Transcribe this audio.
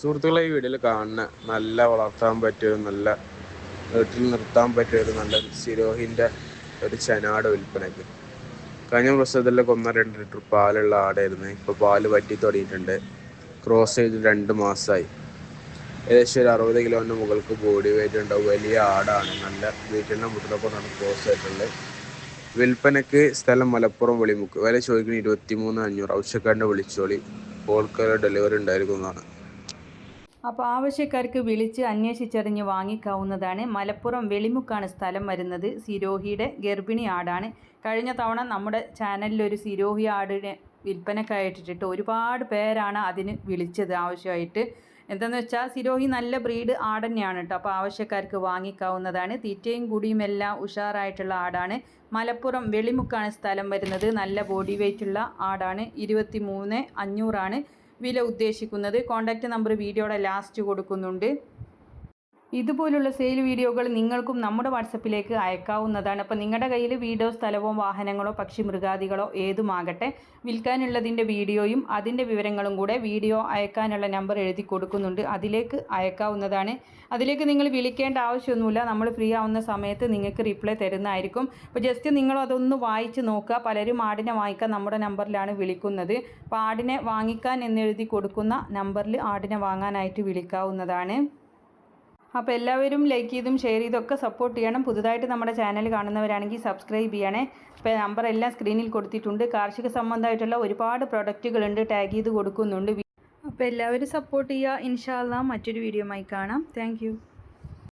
സുഹൃത്തുക്കളെ ഈ വീഡിയോയിൽ കാണുന്ന നല്ല വളർത്താൻ പറ്റിയ നല്ല വീട്ടിൽ നിർത്താൻ പറ്റിയ ഒരു നല്ല സിരോഹിന്റെ ഒരു ചനാട് വിൽപ്പനയ്ക്ക്. കഴിഞ്ഞ പ്രസവത്തിലൊക്കെ ഒന്നര രണ്ട് ലിറ്റർ പാലുള്ള ആടായിരുന്നു. ഇപ്പോൾ പാൽ പറ്റി തുടങ്ങിയിട്ടുണ്ട്. ക്രോസ് ചെയ്ത് രണ്ട് മാസമായി ഏകദേശം ഒരു അറുപത് കിലോന്റെ മുകൾക്ക് ബോഡി വെയിറ്റ് ഉണ്ടാവും വലിയ ആടാണ്. നല്ല വീട്ടിലെ മുട്ടിലൊക്കെ ക്രോസ് ആയിട്ടുള്ളത് വിൽപ്പനയ്ക്ക് സ്ഥലം മലപ്പുറം വെളിമുക്ക്. വില ചോദിക്കുന്നത് ഇരുപത്തി മൂന്ന് അഞ്ഞൂറ്. ആവശ്യക്കാരന്റെ വിളിച്ചോളി. പോൾക്കാർ ഡെലിവറി ഉണ്ടായിരിക്കുന്നതാണ് അപ്പോൾ ആവശ്യക്കാർക്ക് വിളിച്ച് അന്വേഷിച്ചറിഞ്ഞ് വാങ്ങിക്കാവുന്നതാണ്. മലപ്പുറം വെളിമുക്കാണ് സ്ഥലം വരുന്നത്. സിരോഹിയുടെ ഗർഭിണി ആടാണ്. കഴിഞ്ഞ തവണ നമ്മുടെ ചാനലിൽ ഒരു സിരോഹി ആടിനെ വിൽപ്പനക്കായിട്ടിട്ട് ഒരുപാട് പേരാണ് അതിന് വിളിച്ചത് ആവശ്യമായിട്ട്. എന്താണെന്ന് വെച്ചാൽ സിരോഹി നല്ല ബ്രീഡ് ആട് തന്നെയാണ് കേട്ടോ. അപ്പോൾ ആവശ്യക്കാർക്ക് വാങ്ങിക്കാവുന്നതാണ്. തീറ്റയും കുടിയും എല്ലാം ഉഷാറായിട്ടുള്ള ആടാണ്. മലപ്പുറം വെളിമുക്കാണ് സ്ഥലം വരുന്നത്. നല്ല ബോഡി വെയ്റ്റുള്ള ആടാണ്. ഇരുപത്തി മൂന്ന് അഞ്ഞൂറാണ്. വില ഉദ്ദേശിക്കുന്നത്. കോൺടാക്റ്റ് നമ്പർ വീഡിയോയുടെ ലാസ്റ്റ് കൊടുക്കുന്നുണ്ട്. ഇതുപോലുള്ള സെയിൽ വീഡിയോകൾ നിങ്ങൾക്കും നമ്മുടെ വാട്സപ്പിലേക്ക് അയക്കാവുന്നതാണ്. അപ്പോൾ നിങ്ങളുടെ കയ്യിൽ വീടോ സ്ഥലമോ വാഹനങ്ങളോ പക്ഷി മൃഗാദികളോ ഏതുമാകട്ടെ വിൽക്കാനുള്ളതിന്റെ വീഡിയോയും അതിന്റെ വിവരങ്ങളും കൂടെ വീഡിയോ അയക്കാനുള്ള നമ്പർ എഴുതി കൊടുക്കുന്നുണ്ട്. അതിലേക്ക് അയക്കാവുന്നതാണ്. അതിലേക്ക് നിങ്ങൾ വിളിക്കേണ്ട ആവശ്യമൊന്നുമില്ല. നമ്മൾ ഫ്രീ ആവുന്ന സമയത്ത് നിങ്ങൾക്ക് റിപ്ലൈ തരുന്നതായിരിക്കും. അപ്പോൾ ജസ്റ്റ് നിങ്ങൾ അതൊന്ന് വായിച്ച് നോക്കുക. പലരും ആടിനെ വാങ്ങിക്കാൻ നമ്മുടെ നമ്പറിലാണ് വിളിക്കുന്നത്. അപ്പോൾ ആടിനെ വാങ്ങിക്കാൻ എന്നെഴുതി കൊടുക്കുന്ന നമ്പറിൽ ആടിനെ വാങ്ങാനായിട്ട് വിളിക്കാവുന്നതാണ്. അപ്പോൾ എല്ലാവരും ലൈക്ക് ചെയ്തും ഷെയർ ചെയ്തും ഒക്കെ സപ്പോർട്ട് ചെയ്യണം. പുതുതായിട്ട് നമ്മുടെ ചാനൽ കാണുന്നവരാണെങ്കിൽ സബ്സ്ക്രൈബ് ചെയ്യണേ. ഇപ്പോൾ നമ്പർ എല്ലാം സ്ക്രീനിൽ കൊടുത്തിട്ടുണ്ട്. കാർഷിക സംബന്ധമായിട്ടുള്ള ഒരുപാട് പ്രൊഡക്റ്റുകളുണ്ട് ടാഗ് ചെയ്ത് കൊടുക്കുന്നുണ്ട്. അപ്പോൾ എല്ലാവരും സപ്പോർട്ട് ചെയ്യുക. ഇൻഷാല്ല മറ്റൊരു വീഡിയോ കാണാം. താങ്ക്